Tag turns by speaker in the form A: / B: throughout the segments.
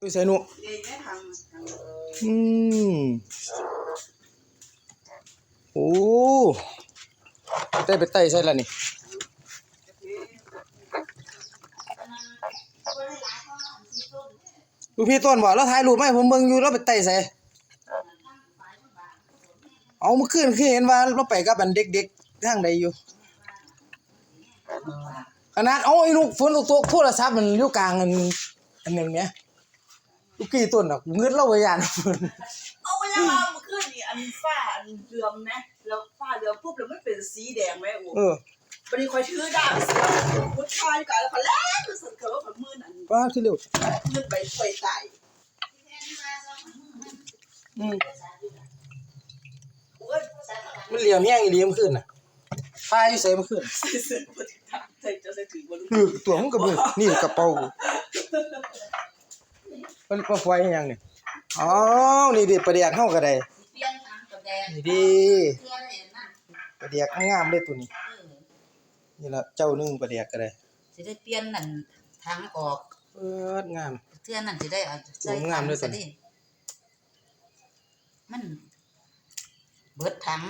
A: อุ้ยใส่หนู
B: เด็กไม่ทำทำ
A: อืมโอ้ได้ไปไต่ใส่แล้วนี่ดูพี่ต้นบ่แล้วถ่ายรูปไหมผมเบิ่งอยู่แล้วไปไต่ใส่เอาเมื่อคืนคือเห็นว่าเราไปกับอันเด็กๆทางใดอยู่ขนาดเอาไอ้ลูกฝนตกๆโทรศัพท์มันอยู่กลางอันอันหนึงเนี่ย ลูกกี้ต้นน่ะกูเงินเราไว้ยาน
B: เอาไปยังมาเมื่อคืนนี่อันฝ้าอันเรืองนะแล้วฝ้าเรืองปุ๊บแล้วมันเป็นสีแดงไหมโอ้
A: เออ
B: วันนี้คอยถือดาบเสือพุทธายกันแล้วเขาแล่นไปสุดเขาแล้วเขามือนั่น
A: ว่าคือเร็ว
B: มือไปไปตาย
A: อืม
B: โอ้ย
A: มันเหลี่ยมแห้งอีหลีมันขึ้นน่ะพาอยู่ใส่มันขึ้น
B: ใส่เสื้อพุทธายใส่จะใส่ถือบน
A: คือตัวมันก็บ่นี่กระเป๋ากู มันบ่ไฟอีหยังนี่อ๋อนี่ดิประเดียกเฮาก็ได้
C: เปลี่ยนทางกับแดง
A: นี่ดิ
C: เพื่อได้เห็นนั่น
A: ประเดียกงามเลยตัวนี้
C: เออ
A: นี่ละเจ้าหนึงประเดียกก็ได้
C: สิได้เปลี่ยนนั่นทางออก
A: เอิดงาม
C: เทื่อนั่นสิได้เอาใส่
A: โอ้งามเลยตัว
C: ถัง
A: นี้
C: สิมัน เบิดถัง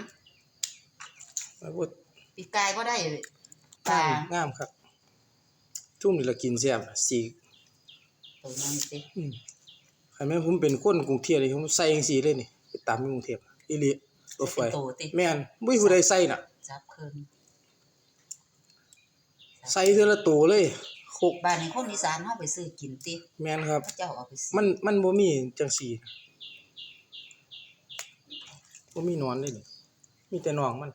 A: แล้วพูด
C: ปีกายก็ได้ป
A: งา
C: ลาม
A: งามครับทุ่มนี่ละกินแซ่บสี
C: ตัวนั้นสิ
A: อืม คันแม่นผมเป็นคนกรุงเทพเลยผมใส่จังซี่เลยนี่ไปตามอยู่กรุงเทพอีหลีรถไฟ
C: เป็นโตติ
A: แม่นบ่มีผู้ใดใส่น่ะ
C: จับคืน
A: ใส่เทื่อละตัวเลยโคก
C: บ้านนี้คนอีสานเฮาไปซื้อกินติ
A: แม่นครับ
C: พระเจ้าเอาไปซื้อ
A: มันมันบ่มีจังซี่นะบ่มีหนอนเลยนี่มีแต่หนองมัน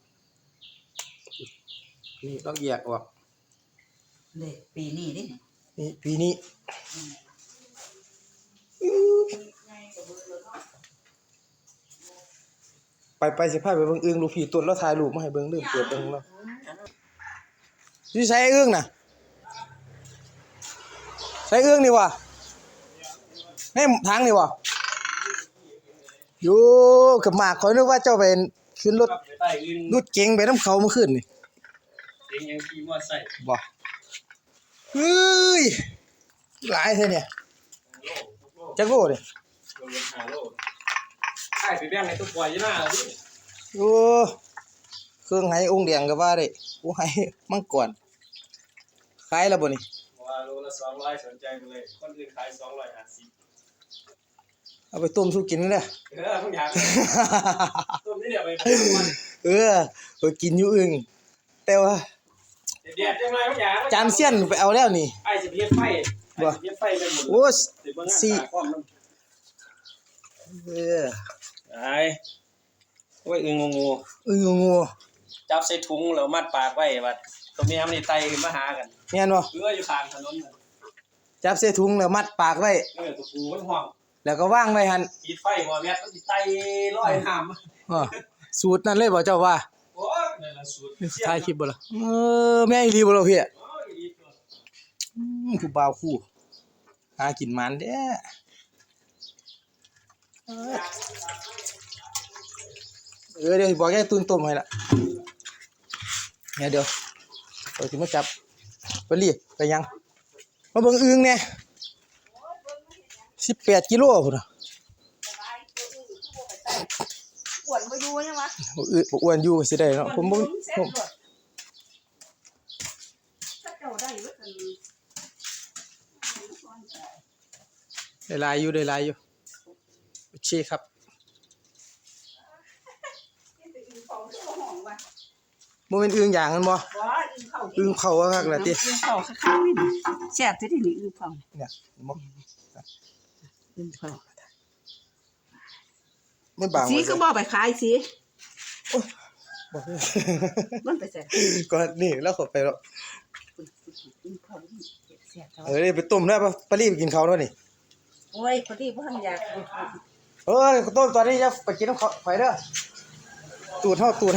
A: นี่ต้องแยกออก
C: เด็กปีนี้ดิ
A: นี่ปีนี้ ไปไปสิพาไปเบิ่งอึ่งลูกพี่ต้นแล้วถ่ายรูปมาให้เบิ่งเรื่องเปิดเบิ่งแล้วสิใช้อึ่งน่ะใช้อึ่งนี่วะให้ทางนี่วะอยู่กับหมากข่อยนึกว่าเจ้าเป็นขึ้นรถ
D: ไปใต้อื่น
A: รถเก๋งไปน้ำเขาเมื่อคืนนี่
D: เองยังขี่มอไซค์
A: บ่เฮ้ยหลายเท่าเนี่ย
D: โลทุกโล
A: จักโลเด้
D: โลเงินหาโลขายไปแบ่งให้ทุกปล่อยอยู่หน้าดิ
A: โอ้เครื่องไหองค์แดงก็ว่าได้โอ้ไหมังกรขายแล้วบ่นี่
D: ว่าโลละสองร้อยสนใจไปเลย คนอื่นขายสองร้อยห้าสิบ
A: เอาไปต้มสู้กินเลย
D: เออทุกอย่างต้มนี่เดี๋ยวไปพักวัน
A: เออไปกินอยู่อึ่งแต่ว่า
D: เดี๋ยวจังไรทุกอย่าง
A: จานเสี้ยนไปเอาแล้วนี่
D: ไอ้จะเพี้ยนไฟไอ้จะเพี้ยนไฟเป็นหมด
A: โอ้ส
D: เดี๋ยวเบิ่งงาน
A: สี่
D: ตาความมัน
A: เออ
D: ไอ้โอ้ยอึงงู
A: อึ่งงู
D: จับใส่ถุงแล้วมัดปากไว้บัดตัวเมียมันนี่ไตขึ้นมาหากัน
A: แม่นบ่
D: เรืออยู่ข้างถนนน่ะ
A: จับใส่ถุงแล้วมัดปากไว้
D: เออตัวกูมันห่วง
A: แล้วก็วางไว้หั่น
D: ปิดไฟบ่แม่นมันสิไตลอยน้ำ
A: อ้อสูตรนั้นเลยบ่เจ้าว่า
D: โอ้ยนั่นละสูตร
A: ถ่ายคลิปบ่ล่ะเออแม่อีหลีบ่ล่ะพี่
D: โอ้ยดีตัว
A: อืมผู้บ่าวคู่หากินมันเด้อ เออเออเดี๋ยวสิบอกแกตุนต้มให้ละเนี่ยเดี๋ยวเราสิมาจับไปรีบไปยัง มาเบิ่งอึ่งแหน่18กิโลพุ่นน่ะ
B: อ้วนมาอยู่ใช่ไหม
A: บ่อึบ่อ้วนอยู่สิได้เนาะผมบ่ผม
B: ถ้าเจ้าได้เว้ยกัน
A: ได้หลายอยู่ได้หลายอยู่ โอเคครับ
B: ไปอึ่งเขาที่เขาห้องว่ะ
A: บ่แม่นอึ่งอย่างนั้นบ่
B: ว่าอึ่งเขา
A: อึ่งเข้าคักๆล่ะติ
B: อึ่งเขาข้างๆนี่ดิแซ่บที่นี่อึ่งเขา
A: เนี่ยบ่
B: อึ่งเขา
A: ไม่บาง
B: สี
A: ว่า
B: คือบ่ไปขายสี
A: บ่
B: มันไปแซ่
A: ก็นี่แล้วเขาไปแล้ว
B: อึ่งเขาแซ่บเขา
A: เออนี่ไปต้มได้ปะปลารีบกินเขาวด้วยนี่
B: โอ้ยพอดีบ่ทันอยาก
A: เอ้ยต้มตอนนี้จะไปกินน้ำเขาไฟเด้อตูดเท่าตูด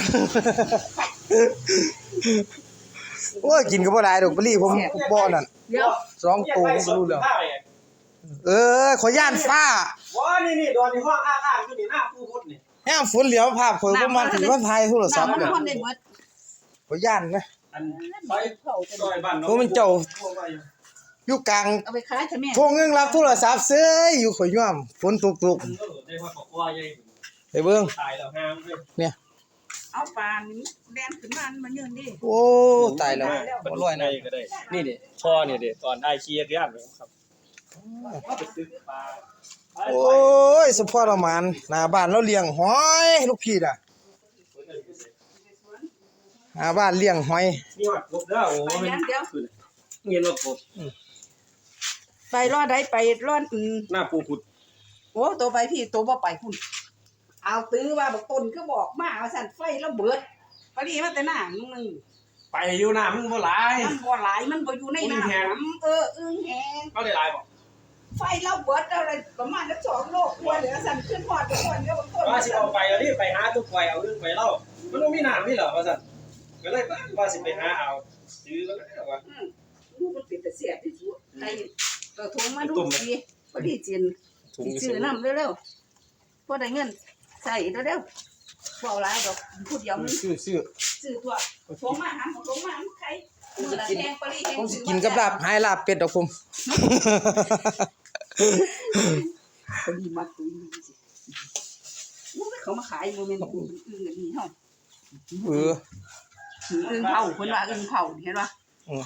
A: โอ้ยกินก็บ่ได้ดอกปลารีบผมบ่นั่น
B: เดี๋ยว
A: สองตัวผมก็รู้แล้วเออขอย่านฟ้า
D: ว้านี่นี่ดอนในห้องอ้าๆอยู่นี่หน้าผู้พุทธนี่
A: แง่ฝนเหลียวภาพข่อยบ่มาถือว่าถ่ายโทรศัพท์
B: น้ำมัน
A: เนี่ย
B: คนได้เบิด
A: ขอย่านนะ
D: อันซอยซอยบ้าน
A: โอ้มันเจ้า
D: พวกไปอยู่
A: อยู่กลาง
B: เอาไปขายเถอะแม่
A: ทวงเงินรับโทรศัพท์เซ้ยอยู่ข่อยย่อมฝนตก
D: เออได้ ว่าบอกว่าใหญ่
A: ๆไปเบิ่ง
D: ตายแล้วห้ามเลย
A: เนี่ย
B: เอาปลานี่แดนขึ้นมามันยืนดิ
A: โอ้ตายแล้วบ่รวยนะ
D: ก็ได้นี่ดิพ่อนี่ดิตอนได้ขี้ยากเลยครับไปซื้อปลา
A: โอ้ยสะพอประมาณหน้าบ้านเราเลี้ยงหอย ลูกพี่น่ะหน้าบ้านเลี้ยงหอย
D: นี่ว่ากบเด้อโอ้มันเงินว่ากบ
B: ไปรอดได้ไปรอดอืม
D: หน้าปูผุด
B: โอ้ตัวไปพี่ตัวบ่ไปพุ่นเอาตื้อว่าบักต้นก็บอกมาว่าสั่นไฟระเบิดพอดีมาแต่หน้านึงนึง
D: ไปอยู่น้ำมันบ่หลาย
B: มันบ่หลายมันบ่อยู่ใน
D: อึ้งแหง
B: น้ำเอออึ้งแหง
D: เขาได้หลายบ่
B: ไฟระเบิดอะไรประมาณสักสองโลกกว่าเหลือสั่นขึ้นพอดทุกคนเดียวบางคน
D: ว่าสิเอาไปเอาดิไปหาตุ๊กไฟเอาเรื่องไปเล่ามันต้องมีน้ำนี่เหรอว่าซั่นก็เลยว่าสิไปหาเอาซื้อแล้วก็ว่า
B: อืมลูกมันเป็นแต่เสียที่สุดใครก็ทงมาดูดีพอดีจิน
D: ถุง
B: ซื้อน้ำเร็วๆพอได้เงินใส่เร็วๆบ่เอาหลายดอกพูดเดียวมัน
A: ซื้อซื้อ
B: ซื้อตัวทงมาหาทงมาใครมือละแพงปรีแพง
A: ผมสิกินกับลาบหายลาบเป็ดดอกผม
B: ปรีมาตุยสิมันเขามาขายโมเมนต์อื่นอื่นอันนี้เฮา
A: เออ
B: อึ่งเผาเพิ่นว่าอึ่งเผาเห็นป่ะ
A: อืม